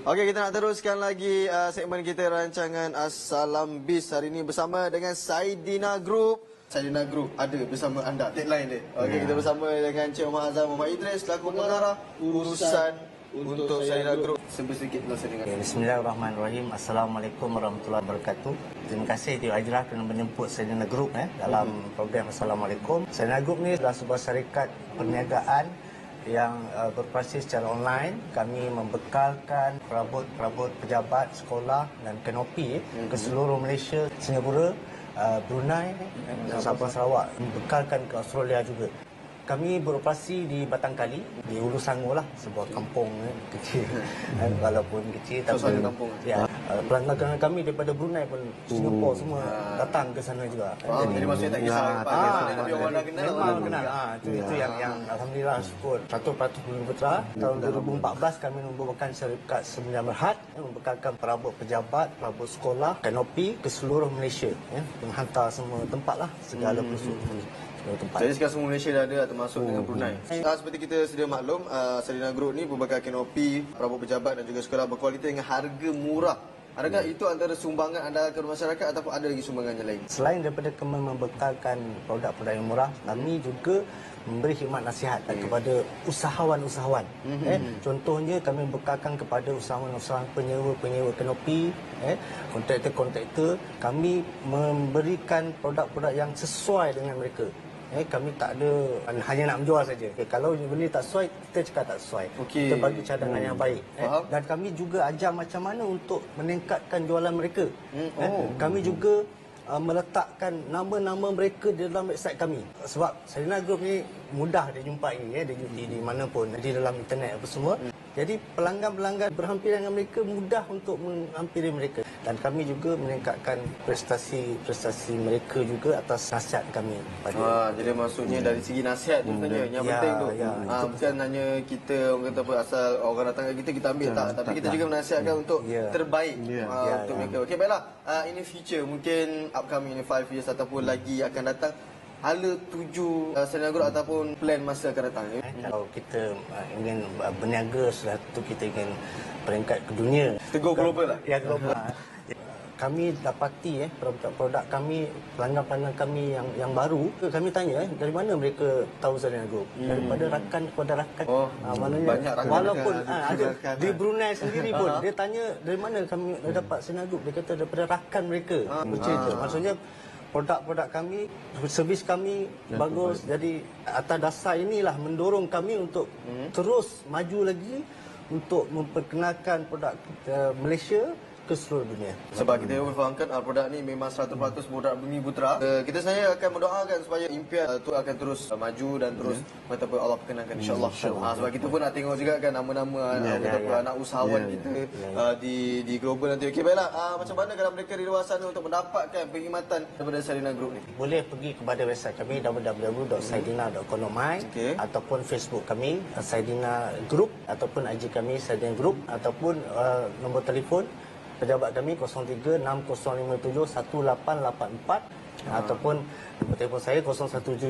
Okey, kita nak teruskan lagi uh, segmen kita rancangan Assalam Bis hari ini bersama dengan Saidina Group. Saidina Group ada bersama anda deadline dia. Okey, kita bersama dengan Cik Muhammad Azam Muhammad Idris selaku pengarah urusan untuk Saidina Group. Sebut sedikit lah saya dengar. Okay, Bismillahirrahmanirrahim. Assalamualaikum warahmatullahi wabarakatuh. Terima kasih Tio Ajrah kerana menjemput Sedina Group eh, dalam program Assalamualaikum. Sedina Group ni adalah sebuah syarikat perniagaan yang uh, beroperasi secara online. Kami membekalkan perabot-perabot pejabat, sekolah dan kanopi eh, ke seluruh Malaysia, Singapura, uh, Brunei, eh, Sabah Sarawak. Membekalkan ke Australia juga. Kami beroperasi di Batang Kali, di Ulu Sangor lah, sebuah kampung eh, kecil. Eh, Walaupun kecil tapi Suasana kampung. Ya, uh, pelanggan kami daripada Brunei pun Singapura semua datang ke sana juga. Faham? Jadi maksudnya tak kisah Ya, tak ah, kisah. tapi orang dah kenal. Memang kenal. Ah, itu, itu yang yang alhamdulillah syukur 100% Bumi Putra. Tahun 2014 kami membuatkan syarikat Sembilan Berhad eh, membekalkan perabot pejabat, perabot sekolah, kanopi ke seluruh Malaysia ya, menghantar semua tempat lah segala pelosok segala tempat. Jadi sekarang semua Malaysia dah ada termasuk dengan Brunei. Ah, seperti kita sedia maklum, uh, Sarina Group ni berbagai kanopi, perabot pejabat dan juga sekolah berkualiti dengan harga murah. Adakah itu antara sumbangan anda kepada masyarakat ataupun ada lagi sumbangan yang lain? Selain daripada kami membekalkan produk-produk yang murah, kami juga memberi khidmat nasihat kepada usahawan-usahawan. Eh, contohnya kami bekalkan kepada usahawan-usahawan penyewa-penyewa kanopi, eh, kontraktor-kontraktor, kami memberikan produk-produk yang sesuai dengan mereka. Eh, kami tak ada hanya nak menjual saja. Okay, kalau benda tak sesuai, kita cakap tak sesuai. Okey. Kita bagi cadangan yang baik. Eh. Faham. Dan kami juga ajar macam mana untuk meningkatkan jualan mereka. Hmm, Eh, oh. Kami juga uh, meletakkan nama-nama mereka di dalam website kami. Sebab Sarina Group ni mudah dijumpai ya, di, di, di mana pun, di dalam internet apa semua. Jadi pelanggan-pelanggan berhampiran dengan mereka mudah untuk menghampiri mereka. Dan kami juga meningkatkan prestasi-prestasi mereka juga atas nasihat kami pada Ha, jadi maksudnya dari segi nasihat tu sebenarnya yang Ya, penting tu. ya, ha, bukan hanya kita orang kata apa asal orang datang kat kita kita ambil tak, tapi kita juga menasihatkan untuk Ya. terbaik Ya. ha, Ya, untuk ya. mereka. Okey baiklah. Uh, ini future mungkin upcoming ni 5 years ataupun lagi akan datang hala tuju uh, Sarina Group ataupun plan masa akan datang. Eh, Kalau kita uh, ingin uh, berniaga sudah tu kita ingin peringkat ke dunia. Kita go global lah. Ya global. kami dapati eh produk-produk kami pelanggan-pelanggan kami yang yang baru kami tanya eh dari mana mereka tahu Zarian Group? Daripada rakan kepada rakan. Oh, Ah, maknanya banyak rakan walaupun rakan, ah, ada rakan, di Brunei sendiri pun dia tanya dari mana kami dapat Zarian Group? Dia kata daripada rakan mereka. Bercerita maksudnya produk-produk kami servis kami bagus. jadi atas dasar inilah mendorong kami untuk terus maju lagi untuk memperkenalkan produk kita Malaysia ke seluruh dunia. Sebab kita pun fahamkan uh, produk ni memang 100% produk Bumi Putra. Uh, kita saya akan mendoakan supaya impian uh, tu akan terus uh, maju dan terus yeah. kata apa Allah perkenankan insya-Allah. Uh, sebab kita pun nak tengok juga kan nama-nama uh, kata apa anak usahawan kita uh, di di global nanti. Okey baiklah. Uh, macam mana kalau mereka di luar sana untuk mendapatkan perkhidmatan daripada Sarina Group ni? Boleh pergi kepada website kami www.saidina.com.my Okey. ataupun Facebook kami Saidina Group ataupun IG kami Saidina Group ataupun uh, nombor telefon pejabat kami 0360571884 ataupun nombor telefon saya 017